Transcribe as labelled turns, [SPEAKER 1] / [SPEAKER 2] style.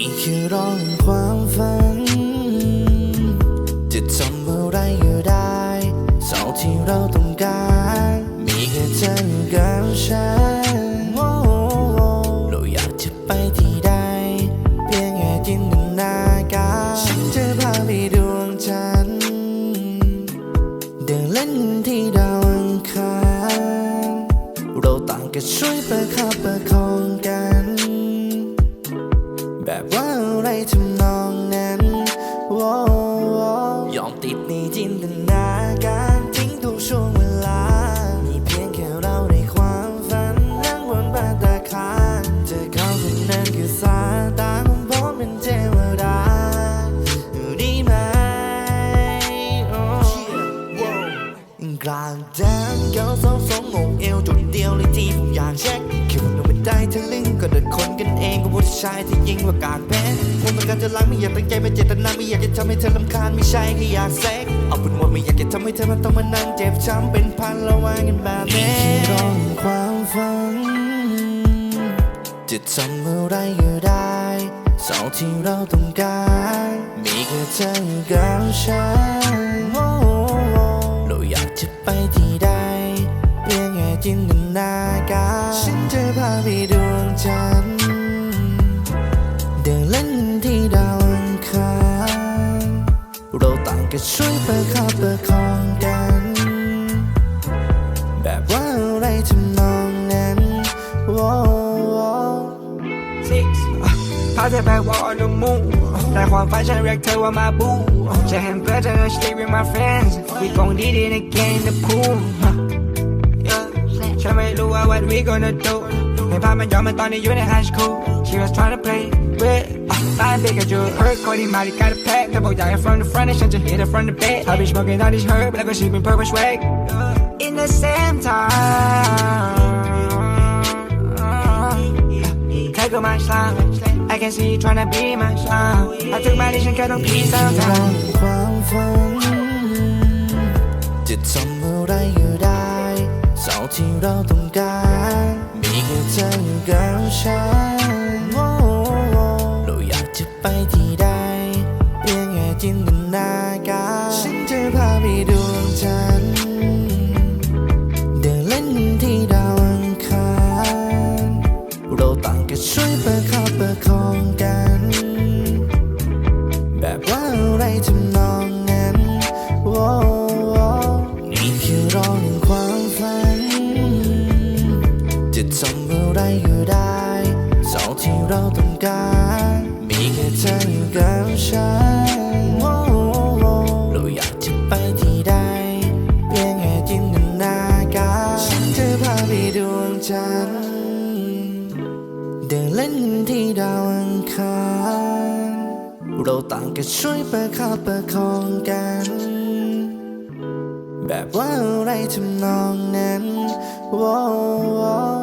[SPEAKER 1] นี่คือร้องความฝัน จะทำอะไรก็ได้เท่าที่เราต้องการ มีแค่เธออยู่กับฉันเราอยากจะไปที่ใด เพียงแค่จินตนาการฉันจะพาไปดวงจันทร์เดินเล่นที่ดาวอังคารเราต่างก็ช่วยประคับประคองกัน ว่า ผู้ชายที่ยิ่งกว่ากากเพชรผมต้องการจะล้างไม่อยากตั้งใจไม่เจตนาไม่อยากจะทำให้เธอลำคาญไม่ใช่แค่อยากเซ็กเอาเป็นว่าไม่อยากจะทำให้เธอมันต้องมานั่งเจ็บช้ำเป็นพันระวังกันแบบนี้ร้องความฝันจะทำอะไรก็ได้เท่าที่เราต้องการมีแค่เธออยู่กับฉันเราอยากจะไปที่ใดเพียงแค่จินตนาการฉันจะพาไปดวงจันทร์ ดินเล่นที่ดาวอังคารเราต่างก็ช่วยประคับประคองกัน แบบว่าอะไรทำนองนั้นว้าว
[SPEAKER 2] six พาเธอไป walk on the moon แต่ความฝันฉันเรียกเธอว่ามาบูจะเห็นเพื่อนเธอ stay with my friends we gon' did it again in the pool ฉันไม่รู้ว่า what we gonna do ในภาพมันย้อนมันตอนนี้อยู่ใน high school she was trying to play with บ้านเด็กกับจูเฮิร์ตคนที่มาที่ got a pack เธอบอกอยากให้ from the front ให้ฉันจะ hit it from the back ถ้า bitch smoking all this herb แล้วก็ she been purple swag in the same time เธอก็มาสลาม I can see you tryna be my slime ถ้าถึงมาที่ฉันแค่ต้อง please สักค
[SPEAKER 1] ร้
[SPEAKER 2] รั้
[SPEAKER 1] องงความฝันจะทำอะไรก็ได้เท่าที่เราต้องการ มีแค่เธออยู่กับฉัน ทำนองนั้นนี่คือรองความฝัน จะทำอะไรก็ได้เท่าที่เราต้องการ มีแค่เธออยู่กับฉันเราอยากจะไปที่ใดเพียงแค่จินตนาการฉันจะพาไปดวงจันทร์ เราต่างก็ช่วยประคับประคองกัน แบบว่าอะไรทำนองนั้นว้าว